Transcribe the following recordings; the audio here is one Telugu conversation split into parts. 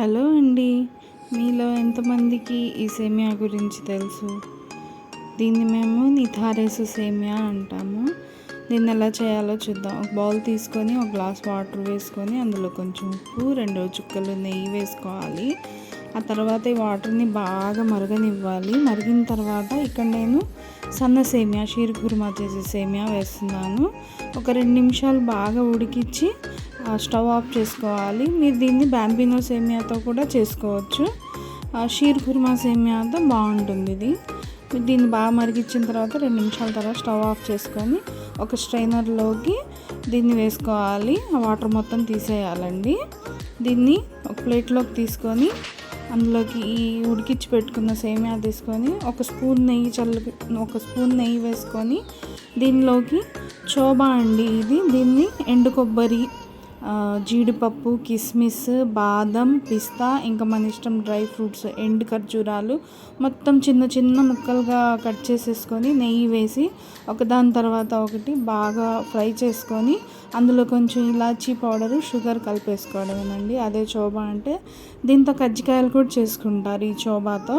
హలో అండి. మీలో ఎంతమందికి ఈ సేమియా గురించి తెలుసు? దీన్ని మేము నిథారేసు సేమియా అంటాము. దీన్ని ఎలా చేయాలో చూద్దాం. ఒక బౌల్ తీసుకొని ఒక గ్లాస్ వాటర్ వేసుకొని అందులో కొంచెం ఉప్పు రెండు చుక్కలు నెయ్యి వేసుకోవాలి. ఆ తర్వాత ఈ వాటర్ని బాగా మరగనివ్వాలి. మరిగిన తర్వాత ఇక్కడ నేను సన్న సేమియా షీర్ కుర్మా చేసే సేమియా వేస్తున్నాను. ఒక రెండు నిమిషాలు బాగా ఉడికిచ్చి స్టవ్ ఆఫ్ చేసుకోవాలి. మీరు దీన్ని బ్యాంబినో సేమియాతో కూడా చేసుకోవచ్చు. షీర్ కుర్మా సేమియాతో బాగుంటుంది ఇది. దీన్ని బాగా మరిగించిన తర్వాత రెండు నిమిషాల తర్వాత స్టవ్ ఆఫ్ చేసుకొని ఒక స్ట్రైనర్లోకి దీన్ని వేసుకోవాలి. ఆ వాటర్ మొత్తం తీసేయాలండి. దీన్ని ఒక ప్లేట్లోకి తీసుకొని అందులోకి ఈ ఉడికించి పెట్టుకున్న సేమియా తీసుకొని ఒక స్పూన్ నెయ్యి చల్లు ఒక స్పూన్ నెయ్యి వేసుకొని దీనిలోకి చోబా అండి ఇది. దీన్ని ఎండు కొబ్బరి జీడిపప్పు కిస్మిస్ బాదం పిస్తా ఇంకా మన ఇష్టం డ్రై ఫ్రూట్స్ ఎండు ఖర్జూరాలు. మొత్తం చిన్న చిన్న ముక్కలుగా కట్ చేసేసుకొని నెయ్యి వేసి ఒకదాని తర్వాత ఒకటి బాగా ఫ్రై చేసుకొని అందులో కొంచెం ఇలాచీ పౌడరు షుగర్ కలిపేసుకోవడమేనండి. అదే చోబా అంటే దీంతో కజ్జికాయలు కూడా చేసుకుంటారు ఈ చోబాతో.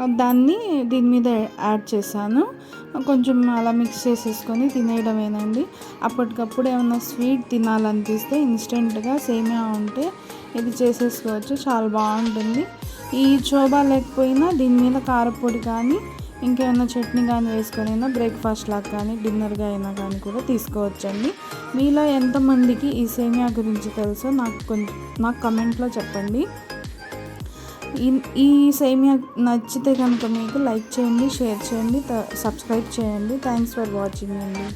దాన్ని దీని మీద యాడ్ చేశాను. కొంచెం అలా మిక్స్ చేసేసుకొని తినేయడమేనండి. అప్పటికప్పుడు ఏమైనా స్వీట్ తినాలనిపిస్తే ఇన్స్టెంట్గా సేమియా ఉంటే ఇది చేసేసుకోవచ్చు. చాలా బాగుంటుంది. ఈ చోబా లేకపోయినా దీని మీద కారపొడి కానీ ఇంకేమైనా చట్నీ కానీ వేసుకొని బ్రేక్ఫాస్ట్ లాగా కానీ డిన్నర్గా అయినా కానీ కూడా తీసుకోవచ్చండి. మీలో ఎంతమందికి ఈ సేమియా గురించి తెలుసో నాకు కొంచెం నాకు కమెంట్లో చెప్పండి. ఈ సేమియా నచ్చితే కనుక మీకు లైక్ చేయండి షేర్ చేయండి సబ్స్క్రైబ్ చేయండి. థ్యాంక్స్ ఫర్ వాచింగ్ అండి.